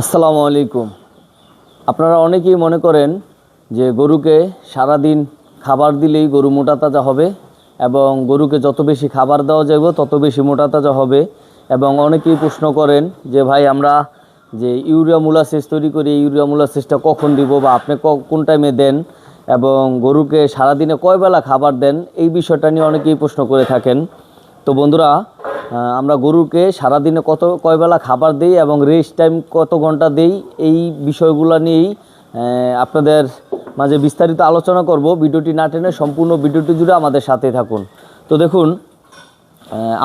আসসালামু আলাইকুম। আপনারা অনেকেই মনে করেন যে গরুকে সারাদিন খাবার দিলেই গরু মোটা তাজা হবে এবং গরুকে যত বেশি খাবার দেওয়া যাবে, তত বেশি মোটা তাজা হবে এবং অনেকেই প্রশ্ন করেন যে, ভাই, আমরা যে ইউরিয়া মুলাসিস তৈরি করি ইউরিয়া মুলাসিসটা কখন দিব বা আপনি কোন টাইমে দেন? এবং গরুকে সারাদিনে কয় বেলা খাবার দেন? এই বিষয়টা নিয়ে অনেকেই প্রশ্ন করে থাকেন। তো বন্ধুরা আমরা গরুকে সারাদিনে কত কয়বেলা খাবার দিই এবং রেস্ট টাইম কত ঘণ্টা দেই এই বিষয়গুলো নিয়েই আপনাদের মাঝে বিস্তারিত আলোচনা করব। ভিডিওটি না টেনে সম্পূর্ণ ভিডিওটি জুড়ে আমাদের সাথে থাকুন। তো দেখুন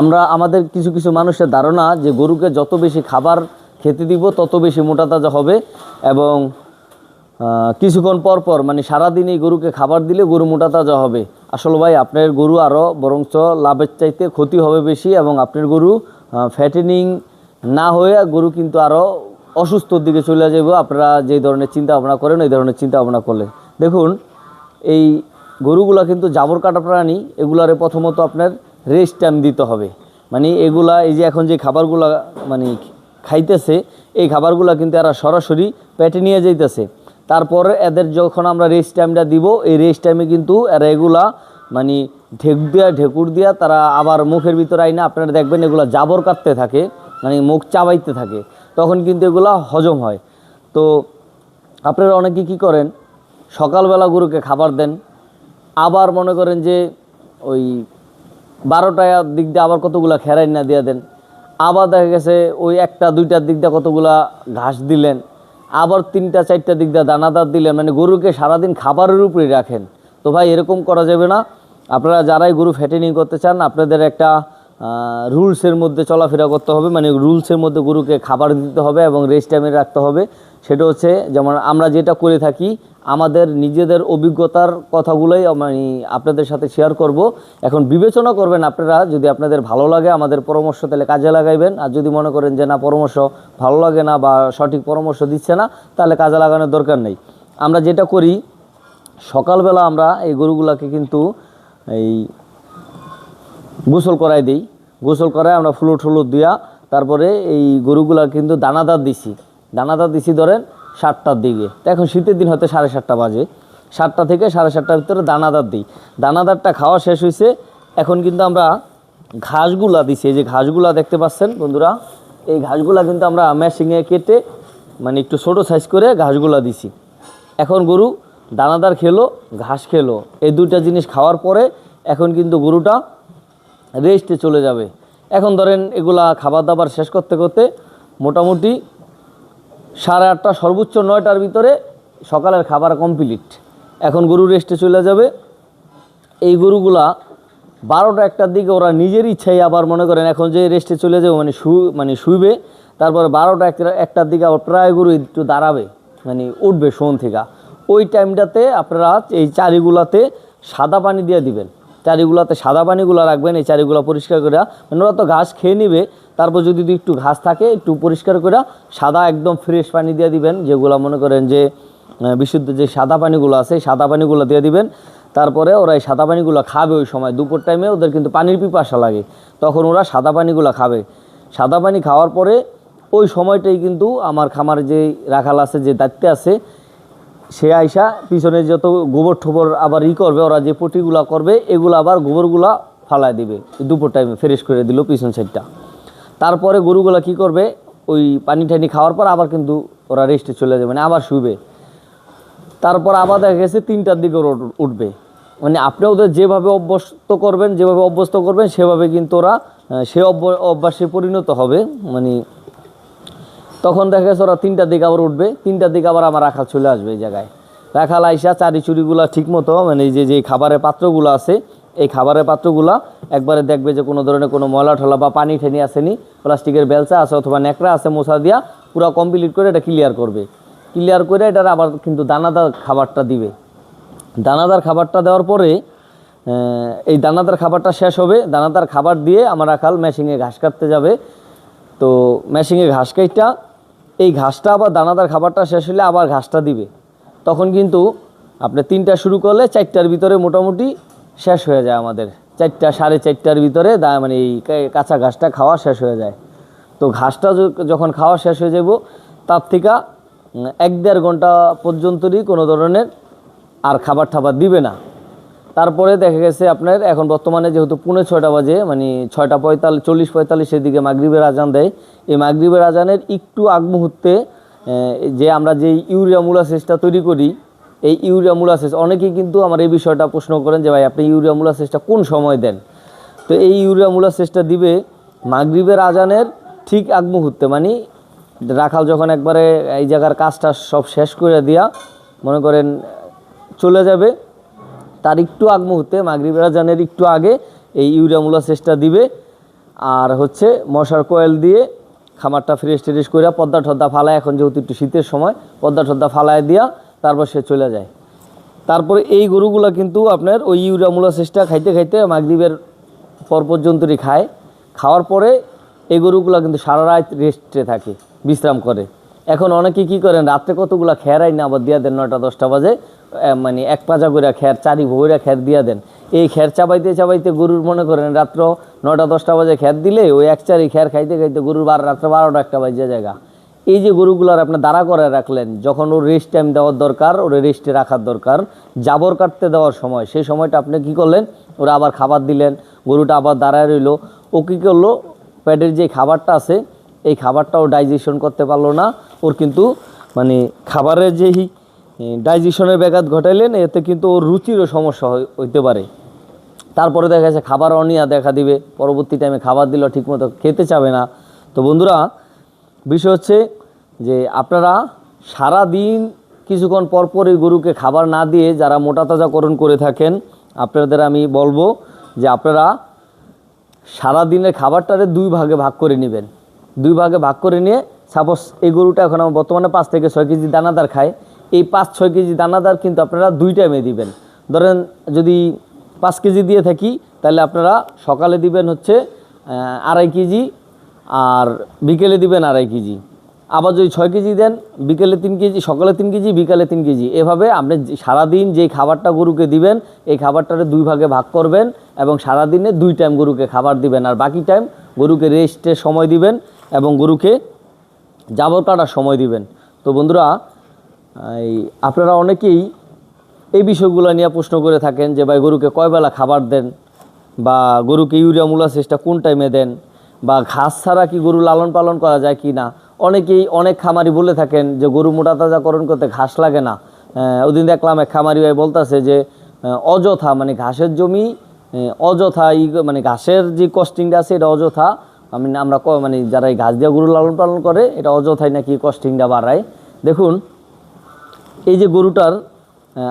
আমরা আমাদের কিছু কিছু মানুষের ধারণা যে গরুকে যত বেশি খাবার খেতে দিব, তত বেশি মোটা তাজা হবে এবং কিছুক্ষণ পর পর মানে সারাদিন এই গরুকে খাবার দিলে গরু মোটা তাজা হবে। আসলে ভাই, আপনার গরু আরও বরঞ্চ লাভের চাইতে ক্ষতি হবে বেশি এবং আপনার গরু ফ্যাটেনিং না হয়ে গরু কিন্তু আরও অসুস্থর দিকে চলে যাবে। আপনারা যে ধরনের চিন্তা ভাবনা করেন এই ধরনের চিন্তা ভাবনা করলে। দেখুন, এই গরুগুলা কিন্তু জাবর কাটা প্রাণী, এগুলারে প্রথমত আপনার রেস্ট টাইম দিতে হবে। মানে এগুলা, এই যে এখন যে খাবারগুলা মানে খাইতেছে, এই খাবারগুলা কিন্তু এরা সরাসরি পেটে নিয়ে যাইতেছে। তারপরে এদের যখন আমরা রেস্ট টাইমটা দিব, এই রেস্ট টাইমে কিন্তু এরা এগুলা মানে ঢেক দিয়া, ঢেকুর দিয়া, তারা আবার মুখের ভিতরে আইনা, আপনারা দেখবেন এগুলা জাবর কাটতে থাকে মানে মুখ চাবাইতে থাকে, তখন কিন্তু এগুলা হজম হয়। তো আপনারা অনেকে কি করেন, সকালবেলা গরুকে খাবার দেন, আবার মনে করেন যে ওই বারোটার দিক দিয়ে আবার কতগুলা খেরাই না দিয়ে দেন, আবার দেখা গেছে ওই একটা, দুইটার দিক দিয়ে কতগুলা ঘাস দিলেন আবার তিনটা, চারটা দিক দিয়ে দানাদার দিলেন মানে গরুকে সারাদিন খাবারের উপরে রাখেন। তো ভাই, এরকম করা যাবে না। আপনারা যারাই গরু ফ্যাটেনিং করতে চান, আপনাদের একটা রুলসের মধ্যে চলাফেরা করতে হবে। মানে রুলসের মধ্যে গরুকে খাবার দিতে হবে এবং রেস্ট টাইমে রাখতে হবে। সেটা হচ্ছে যেমন আমরা যেটা করে থাকি, আমাদের নিজেদের অভিজ্ঞতার কথাগুলোই আমি আপনাদের সাথে শেয়ার করব। এখন বিবেচনা করবেন আপনারা, যদি আপনাদের ভালো লাগে আমাদের পরামর্শ তাহলে কাজে লাগাইবেন। আর যদি মনে করেন যে না, পরামর্শ ভালো লাগে না বা সঠিক পরামর্শ দিচ্ছে না, তাহলে কাজে লাগানোর দরকার নেই। আমরা যেটা করি, সকালবেলা আমরা এই গরুগুলাকে কিন্তু এই গোসল করাই দিই। গোসল করায় আমরা ফুলুট টুলুট দিয়া তারপরে এই গরুগুলা কিন্তু দানাদার দিছি। দানাদার দিছি ধরেন সাতটার দিকে। তো এখন শীতের দিন হয়তো সাড়ে সাতটা বাজে। সাতটা থেকে সাড়ে সাতটার ভিতরে দানাদার দিই। দানাদারটা খাওয়া শেষ হয়েছে এখন কিন্তু আমরা ঘাসগুলা দিছি। এই যে ঘাসগুলা দেখতে পাচ্ছেন বন্ধুরা, এই ঘাসগুলা কিন্তু আমরা মেশিংয়ে কেটে মানে একটু ছোটো সাইজ করে ঘাসগুলা দিছি। এখন গরু দানাদার খেলো, ঘাস খেলো। এই দুইটা জিনিস খাওয়ার পরে এখন কিন্তু গরুটা রেস্টে চলে যাবে। এখন ধরেন এগুলা খাবার দাবার শেষ করতে করতে মোটামুটি সাড়ে আটটা, সর্বোচ্চ নয়টার ভিতরে সকালের খাবার কমপ্লিট এখন গরু রেস্টে চলে যাবে। এই গরুগুলা বারোটা একটার দিকে ওরা নিজের ইচ্ছাই আবার মনে করেন এখন যে রেস্টে চলে যাবে মানে শু মানে শুইবে, তারপরে বারোটা একটা, একটার দিকে আবার প্রায় গরু একটু দাঁড়াবে মানে উঠবে শোন থেকে। ওই টাইমটাতে আপনারা এই চারিগুলাতে সাদা পানি দিয়ে দিবেন। চারিগুলাতে সাদা পানিগুলো রাখবেন, এই চারিগুলো পরিষ্কার করে মানে ওরা তো ঘাস খেয়ে নিবে তারপর যদি একটু ঘাস থাকে, একটু পরিষ্কার করে সাদা একদম ফ্রেশ পানি দিয়ে দিবেন, যেগুলো মনে করেন যে বিশুদ্ধ যে সাদা পানিগুলো আছে সাদা পানিগুলো দিয়ে দিবেন। তারপরে ওরা এই সাদা পানিগুলো খাবে ওই সময়, দুপুর টাইমে ওদের কিন্তু পানির পিপাসা লাগে। তখন ওরা সাদা পানিগুলো খাবে। সাদা পানি খাওয়ার পরে ওই সময়টাই কিন্তু আমার খামার যে রাখাল আছে, যে দায়িত্বে আছে, সে আইসা পিছনে যত গোবর ঠোবর আবার ই করবে, ওরা যে পটিগুলা করবে, এগুলো আবার গোবরগুলা ফালায় দিবে। দুপুর টাইমে ফ্রেশ করে দিল পিছন সাইডটা তারপরে গরুগুলা কি করবে? ওই পানি টানি খাওয়ার পর আবার কিন্তু ওরা রেস্টে চলে যাবে মানে আবার শুবে। তারপর আবার দেখা গেছে তিনটার দিকে ওরা উঠবে। মানে আপনি ওদের যেভাবে অভ্যস্ত করবেন, যেভাবে অভ্যস্ত করবেন, সেভাবে কিন্তু ওরা সে অভ্য- অভ্যাসে পরিণত হবে। মানে তখন দেখা গেছে ওরা তিনটার দিকে আবার উঠবে, তিনটার দিকে আবার আমার রাখাল চলে আসবে এই জায়গায়। রাখাল আইসা চারি চুরিগুলা ঠিক মতো মানে যে যে খাবারের পাত্রগুলো আছে এই খাবারের পাত্রগুলা একবারে দেখবে যে কোনো ধরনের কোনো ময়লা ঠলা বা পানি ঠেনি আসেনি। প্লাস্টিকের বেলচা আছে অথবা ন্যাকড়া আছে মশা দিয়া পুরো কমপ্লিট করে এটা ক্লিয়ার করবে। ক্লিয়ার করে এটার আবার কিন্তু দানাদার খাবারটা দিবে। দানাদার খাবারটা দেওয়ার পরে এই দানাদার খাবারটা শেষ হবে। দানাদার খাবার দিয়ে আমার রাখাল মেশিনে ঘাস কাটতে যাবে। তো মেশিনে ঘাস কাইটা, এই ঘাসটা আবার দানাদার খাবারটা শেষ হলে আবার ঘাসটা দিবে। তখন কিন্তু আপনি তিনটা শুরু করলে চারটার ভিতরে মোটামুটি শেষ হয়ে যায় আমাদের। চারটা, সাড়ে চারটার ভিতরে দা- মানে এই কাঁচা ঘাসটা খাওয়া শেষ হয়ে যায়। তো ঘাসটা যখন খাওয়া শেষ হয়ে যাব, তার থেকে এক দেড় ঘণ্টা পর্যন্তই কোনো ধরনের আর খাবার টাবার দিবে না। তারপরে দেখা গেছে আপনার, এখন বর্তমানে যেহেতু পুনে ছয়টা বাজে মানে ছয়টা পঁয়তাল্লিশ, চল্লিশ পঁয়তাল্লিশের দিকে মাগরিবের আজান দেয়। এই মাগরিবের আজানের একটু আগ মুহূর্তে যে আমরা যে ইউরিয়া মুলাসেসটা তৈরি করি এই ইউরিয়া মুলাসেস, অনেকেই কিন্তু আমার এই বিষয়টা প্রশ্ন করেন যে, ভাই, আপনি ইউরিয়া মুলাসেসটা কোন সময় দেন? তো এই ইউরিয়া মুলাসেসটা দিবে মাগরিবের আজানের ঠিক আগ মুহূর্তে মানে রাখাল যখন একবারে এই জায়গার কাজটা সব শেষ করে দিয়া, মনে করেন, চলে যাবে, তার একটু আগ মুহূর্তে মাগরিব আজানের একটু আগে এই ইউরিয়া মুলাসেসটা দিবে। আর হচ্ছে মশার কয়েল দিয়ে খামারটা ফ্রেশ ট্রেশ করে পদ্মা টদ্দা ফালায়, এখন যেহেতু একটু শীতের সময় পদ্মা টদ্দা ফালায় দিয়া তারপর সে চলে যায়। তারপরে এই গরুগুলো কিন্তু আপনার ওই ইউরিয়া মুলাসেসটা খাইতে খাইতে মাগরিবের পর পর্যন্তই খায়। খাওয়ার পরে এই গরুগুলো কিন্তু সারা রাত রেস্টে থাকে, বিশ্রাম করে। এখন অনেকে কি করেন, রাত্রে কতগুলো খেয়ারাই না আবার দিয়া দেন, নয়টা, দশটা বাজে মানে এক পাজা করে খের চারি ভৈরা খের দিয়া দেন। এই খের চাবাইতে চাবাইতে গরুর মনে করেন রাত্র নয়টা, দশটা বাজে খের দিলে ওই এক চারি খের খাইতে খাইতে গরুর বার, রাত্রে বারোটা, একটা বাজে জায়গা এই যে গরুগুলার আপনি দাঁড়া করে রাখলেন, যখন ওর রেস্ট টাইম দেওয়ার দরকার, ওর রেস্টে রাখার দরকার, জাবর কাটতে দেওয়ার সময়, সেই সময়টা আপনি কি করলেন? ওরা আবার খাবার দিলেন, গরুটা আবার দাঁড়ায় রইল। ও কী করল? প্যাডের যে খাবারটা আছে, এই খাবারটাও ডাইজেশন করতে পারল না। ওর কিন্তু মানে খাবারের যেই ডাইজেশনের ব্যাঘাত ঘটাইলেন, এতে কিন্তু ওর রুচিরও সমস্যা হই- হইতে পারে। তারপরে দেখা যাচ্ছে খাবার অনিয়া দেখা দিবে, পরবর্তী টাইমে খাবার দিলেও ঠিকমতো খেতে চাবে না। তো বন্ধুরা বিষয় হচ্ছে যে আপনারা সারা দিন কিছুক্ষণ পরপর এই গরুকে খাবার না দিয়ে যারা মোটা তাজাকরণ করে থাকেন, আপনাদের আমি বলব যে আপনারা সারা দিনের খাবারটারে দুই ভাগে ভাগ করে নেবেন। দুই ভাগে ভাগ করে নিয়ে সাপোজ এই গরুটা এখন আমার বর্তমানে পাঁচ থেকে ছয় কেজি দানাদার খায় এই পাঁচ ছয় কেজি দানাদার কিন্তু আপনারা দুই টাইমে দিবেন। ধরেন যদি পাঁচ কেজি দিয়ে থাকি, তাহলে আপনারা সকালে দিবেন হচ্ছে আড়াই কেজি আর বিকেলে দিবেন আড়াই কেজি। আবার যদি ছয় কেজি দেন, বিকেলে তিন কেজি, সকালে তিন কেজি, বিকালে তিন কেজি। এভাবে আপনি সারাদিন যে খাবারটা গরুকে দিবেন, এই খাবারটারে দুই ভাগে ভাগ করবেন এবং সারাদিনে দুই টাইম গরুকে খাবার দিবেন। আর বাকি টাইম গরুকে রেস্টের সময় দিবেন এবং গরুকে জাবর কাটার সময় দিবেন। তো বন্ধুরা, এই আপনারা অনেকেই এই বিষয়গুলো নিয়ে প্রশ্ন করে থাকেন যে, ভাই, গরুকে কয় বেলা খাবার দেন বা গরুকে ইউরিয়া মুলাসেসটা কোন টাইমে দেন? বা ঘাস ছাড়া কি গরু লালন পালন করা যায় কি না? অনেকেই অনেক খামারি বলে থাকেন যে গরু মোটা তাজাকরণ করতে ঘাস লাগে না। ওদিন দেখলাম এক খামারি ভাই বলতেছে যে অযথা মানে ঘাসের জমি অযথা ই মানে ঘাসের যে কস্টিংটা আছে এটা অযথা, আমি আমরা ক- মানে যারা এই ঘাস দিয়ে গরু লালন পালন করে, এটা অযথাই নাকি কস্টিংটা বাড়ায়। দেখুন, এই যে গরুটার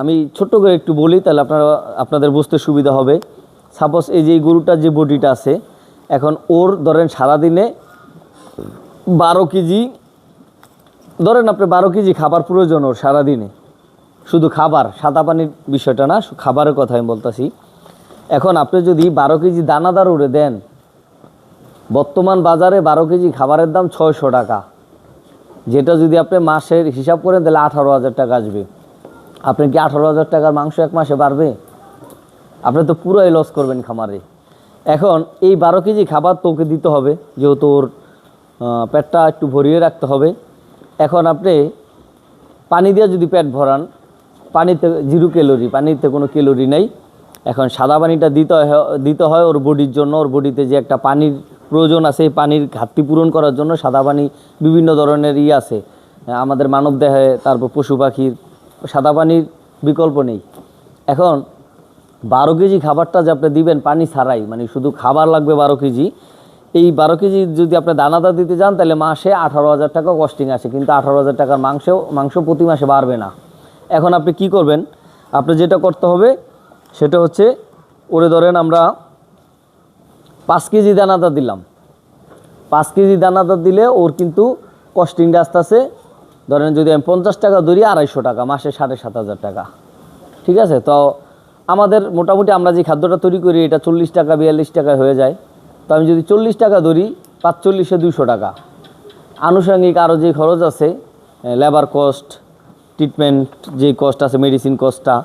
আমি ছোট্ট করে একটু বলি, তাহলে আপনারা আপনাদের বুঝতে সুবিধা হবে। সাপোজ এই যে গরুটার যে বডিটা আছে এখন ওর ধরেন সারাদিনে বারো কেজি, ধরেন আপনি বারো কেজি খাবার প্রয়োজন ওর সারাদিনে। শুধু খাবার, সাদা পানির বিষয়টা না খাবারের কথা আমি বলতেছি। এখন আপনি যদি বারো কেজি দানাদার উড়ে দেন, বর্তমান বাজারে বারো কেজি খাবারের দাম ছয়শো টাকা। যেটা যদি আপনি মাসের হিসাব করেন, তাহলে আঠারো হাজার টাকা আসবে। আপনি কি আঠারো হাজার টাকার মাংস এক মাসে বাড়বে? আপনি তো পুরোই লস করবেন খামারে। এখন এই বারো কেজি খাবার তোকে দিতে হবে, যেহেতু ওর পেটটা একটু ভরিয়ে রাখতে হবে। এখন আপনি পানি দিয়ে যদি পেট ভরান, পানিতে জিরো ক্যালোরি, পানিতে কোনো ক্যালোরি নেই। এখন সাদা পানিটা দিতে হয় দিতে হয় ওর বডির জন্য। ওর বডিতে যে একটা পানির প্রয়োজন আছে, এই পানির ঘাটতি পূরণ করার জন্য সাদা পানি বিভিন্ন ধরনের ই আছে। আমাদের মানব দেহে তারপর পশু পাখির, সাদা পানির বিকল্প নেই। এখন বারো কেজি খাবারটা যে আপনি দিবেন পানি ছাড়াই মানে শুধু খাবার লাগবে বারো কেজি, এই বারো কেজি যদি আপনি দানাদার দিতে যান, তাহলে মাসে আঠারো হাজার টাকা কস্টিং আছে, কিন্তু আঠারো হাজার টাকার মাংস মাংস প্রতি মাসে বাড়বে না। এখন আপনি কি করবেন? আপনি যেটা করতে হবে, সেটা হচ্ছে, ওরে ধরেন আমরা পাঁচ কেজি দানাদার দিলাম। পাঁচ কেজি দানাদার দিলে ওর কিন্তু কস্টিংটা আস্তে আস্তে ধরেন যদি আমি পঞ্চাশ টাকা ধরি, আড়াইশো টাকা, মাসে সাড়ে সাত হাজার টাকা। ঠিক আছে? তো আমাদের মোটামুটি আমরা যে খাদ্যটা তৈরি করি, এটা চল্লিশ টাকা, বিয়াল্লিশ টাকা হয়ে যায়। তো আমি যদি চল্লিশ টাকা ধরি, পাঁচচল্লিশে দুশো টাকা। আনুষঙ্গিক আরও যে খরচ আছে লেবার কস্ট ট্রিটমেন্ট যে কস্ট আছে মেডিসিন কস্টটা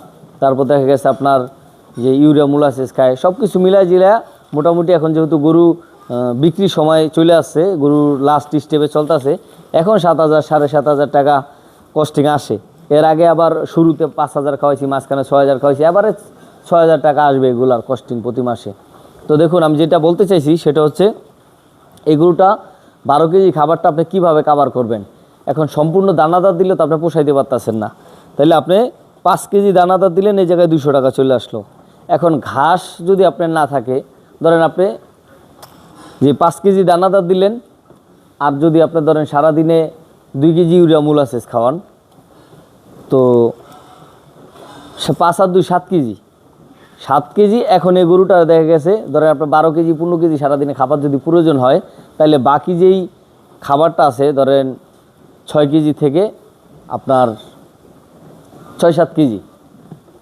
তারপর দেখা গেছে আপনার যে ইউরিয়া মুলাসিস খায় সব কিছু মিলাই জিলায় মোটামুটি এখন যেহেতু গরু বিক্রির সময় চলে আসছে গরুর লাস্ট স্টেপে চলতেছে, এখন সাত হাজার, সাড়ে সাত হাজার টাকা কস্টিং আসে। এর আগে আবার শুরুতে পাঁচ হাজার খাওয়াইছি, মাঝখানে ছয় হাজার খাওয়াইছি এবারে ছয় হাজার টাকা আসবে এগুলার কস্টিং প্রতি মাসে। তো দেখুন, আমি যেটা বলতে চাইছি সেটা হচ্ছে, এই গরুটা বারো কেজি খাবারটা আপনি কীভাবে কাভার করবেন? এখন সম্পূর্ণ দানাদার দিলে তো আপনি পোষাইতে পারতেছেন না। তাহলে আপনি পাঁচ কেজি দানাদার দিলেন এই জায়গায় দুশো টাকা চলে আসলো। এখন ঘাস যদি আপনার না থাকে, ধরেন আপনি যে পাঁচ কেজি দানাদার দিলেন, আর যদি আপনি ধরেন সারাদিনে দুই কেজি ইউরিয়া মুলাসেস খাওয়ান, তো পাঁচ আর দুই সাত কেজি। সাত কেজি, এখন এই গরুটা দেখা গেছে, ধরেন আপনার বারো কেজি, পনেরো কেজি সারাদিনে খাবার যদি প্রয়োজন হয় তাহলে বাকি যেই খাবারটা আছে, ধরেন ছয় কেজি থেকে আপনার ছয় সাত কেজি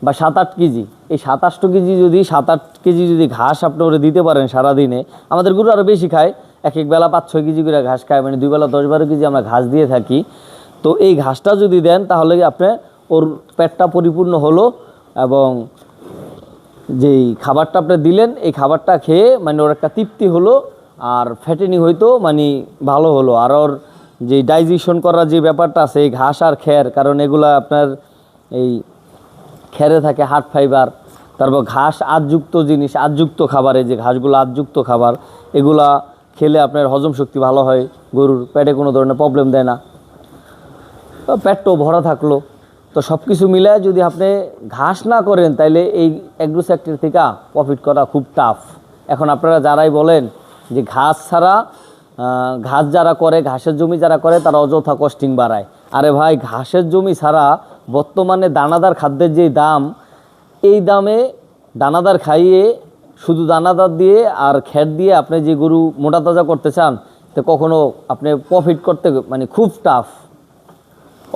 বা সাত আট কেজি, এই সাত আষ্ট কেজি যদি, সাত আট কেজি যদি ঘাস আপনি ওরে দিতে পারেন সারাদিনে, আমাদের গরু আরও বেশি খায়, এক এক বেলা পাঁচ ছয় কেজি করে ঘাস খায় মানে দুই বেলা দশ বারো কেজি আমরা ঘাস দিয়ে থাকি। তো এই ঘাসটা যদি দেন, তাহলে আপনি ওর পেটটা পরিপূর্ণ হলো এবং যেই খাবারটা আপনি দিলেন, এই খাবারটা খেয়ে মানে ওর একটা তৃপ্তি হলো আর ফ্যাটেনি হইতো মানে ভালো হলো। আর ওর যে ডাইজেশন করার যে ব্যাপারটা আছে, এই ঘাস আর খ্যার কারণ এগুলা আপনার এই খেরে থাকে হার্ট ফাইবার তারপর ঘাস আদযুক্ত জিনিস আদযুক্ত খাবারে যে ঘাসগুলো আদযুক্ত খাবার, এগুলা খেলে আপনার হজম শক্তি ভালো হয়, গরুর পেটে কোনো ধরনের প্রবলেম দেয় না। পেটটাও ভরা থাকল। তো সব কিছু মিলে যদি আপনি ঘাস না করেন, তাইলে এই অ্যাগ্রো সেক্টর থেকে প্রফিট করা খুব টাফ এখন আপনারা যারাই বলেন যে ঘাস ছাড়া ঘাস যারা করে, ঘাসের জমি যারা করে, তারা অযথা কস্টিং বাড়ায়। আরে ভাই, ঘাসের জমি ছাড়া বর্তমানে দানাদার খাদ্যের যে দাম, এই দামে দানাদার খাইয়ে শুধু দানাদার দিয়ে আর খ্যাট দিয়ে আপনি যে গরু মোটা তাজা করতে চান, তো কখনো আপনি প্রফিট করতে মানে খুব টাফ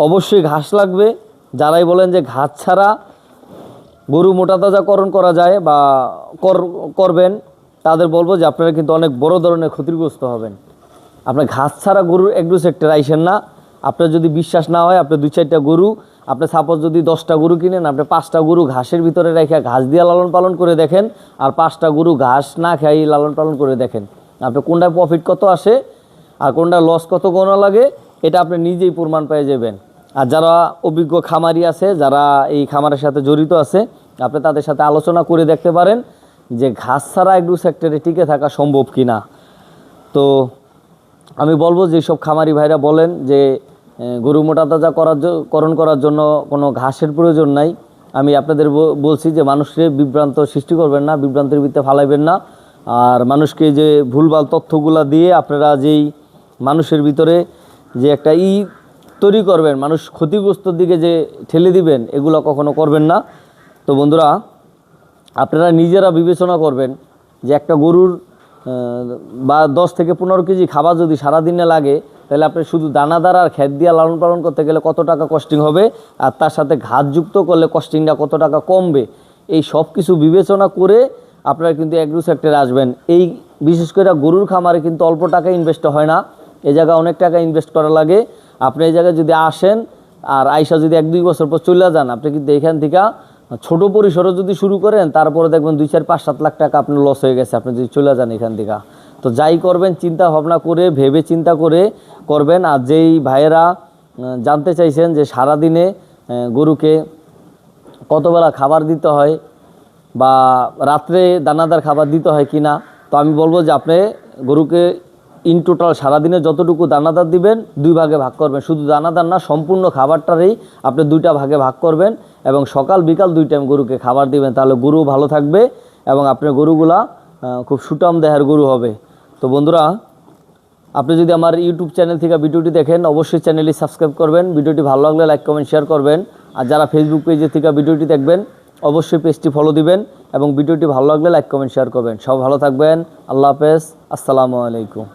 অবশ্যই ঘাস লাগবে। যারাই বলেন যে ঘাস ছাড়া গরু মোটা তাজাকরণ করা যায় বা কর- করবেন, তাদের বলব যে আপনারা কিন্তু অনেক বড় ধরনের ক্ষতিগ্রস্ত হবেন। আপনার ঘাস ছাড়া গরুর একটু সেক্টর আইসেন না। আপনার যদি বিশ্বাস না হয়, আপনি দুই চারটা গরু, আপনি সাপোজ যদি দশটা গরু কিনেন, আপনি পাঁচটা গরু ঘাসের ভিতরে রেখে ঘাস দিয়ে লালন পালন করে দেখেন, আর পাঁচটা গরু ঘাস না খাই লালন পালন করে দেখেন। আপনি কোনটা প্রফিট কত আসে, আর কোনটা লস কত গোনা লাগে, এটা আপনি নিজেই প্রমাণ পেয়ে যাবেন। আর যারা অভিজ্ঞ খামারি আছে, যারা এই খামারের সাথে জড়িত আছে, আপনি তাদের সাথে আলোচনা করে দেখতে পারেন যে ঘাস ছাড়া একটু সেক্টরে টিকে থাকা সম্ভব কি না তো আমি বলব যে সব খামারি ভাইরা বলেন যে গরু মোটা তাজা করার করণ করার জন্য কোনো ঘাসের প্রয়োজন নাই। আমি আপনাদের বলছি যে মানুষকে বিভ্রান্ত সৃষ্টি করবেন না, বিভ্রান্তের ভিত্তে ফালাইবেন না। আর মানুষকে যে ভুলভাল তথ্যগুলা দিয়ে আপনারা যেই মানুষের ভিতরে যে একটা ই তৈরি করবেন। মানুষ ক্ষতিগ্রস্তর দিকে যে ঠেলে দিবেন, এগুলো কখনো করবেন না। তো বন্ধুরা, আপনারা নিজেরা বিবেচনা করবেন যে একটা গরুর বা দশ থেকে পনেরো কেজি খাবার যদি সারাদিনে লাগে, তাহলে আপনি শুধু দানাদার আর খ্যাত দিয়ে লালন পালন করতে গেলে কত টাকা কস্টিং হবে? আর তার সাথে ঘাত যুক্ত করলে কস্টিংটা কত টাকা কমবে? এই সব কিছু বিবেচনা করে আপনারা কিন্তু অ্যাগ্রো সেক্টরে আসবেন। এই বিশেষ করে গরুর খামারে কিন্তু অল্প টাকা ইনভেস্ট হয় না। এ জায়গায় অনেক টাকা ইনভেস্ট করা লাগে। আপনি এই জায়গায় যদি আসেন আর আইসা যদি এক দুই বছর পর চলে যান, আপনি কিন্তু এখান থেকে ছোট পরিসরে যদি শুরু করেন, তারপরে দেখবেন দুই, চার, পাঁচ, সাত লাখ টাকা আপনার লস হয়ে গেছে আপনি যদি চলে যান এখান থেকে। তো যাই করবেন, চিন্তা ভাবনা করে, ভেবে চিন্তা করে করবেন। আর যেই ভাইয়েরা জানতে চাইছেন যে সারাদিনে গরুকে কতবেলা খাবার দিতে হয় বা রাত্রে দানাদার খাবার দিতে হয় কি না তো আমি বলব যে আপনি গরুকে ইন টোটাল সারাদিনে যতটুকু দানাদার দিবেন, দুই ভাগে ভাগ করবেন। শুধু দানাদার না, সম্পূর্ণ খাবারটারই আপনি দুইটা ভাগে ভাগ করবেন এবং সকাল, বিকাল দুই টাইম গরুকে খাবার দিবেন। তাহলে গরু ভালো থাকবে এবং আপনার গরুগুলা খুব সুটাম দেহের গরু হবে। তো বন্ধুরা, আপনি যদি আমার ইউটিউব চ্যানেল থেকে ভিডিওটি দেখেন, অবশ্যই চ্যানেলটি সাবস্ক্রাইব করবেন। ভিডিওটি ভালো লাগলে লাইক কমেন্ট শেয়ার করবেন। আর যারা ফেসবুক পেজে থেকে ভিডিওটি দেখবেন, অবশ্যই পেজটি ফলো দিবেন এবং ভিডিওটি ভালো লাগলে লাইক কমেন্ট শেয়ার করবেন। সব ভালো থাকবেন। আল্লাহ হাফেজ। আসসালামু আলাইকুম।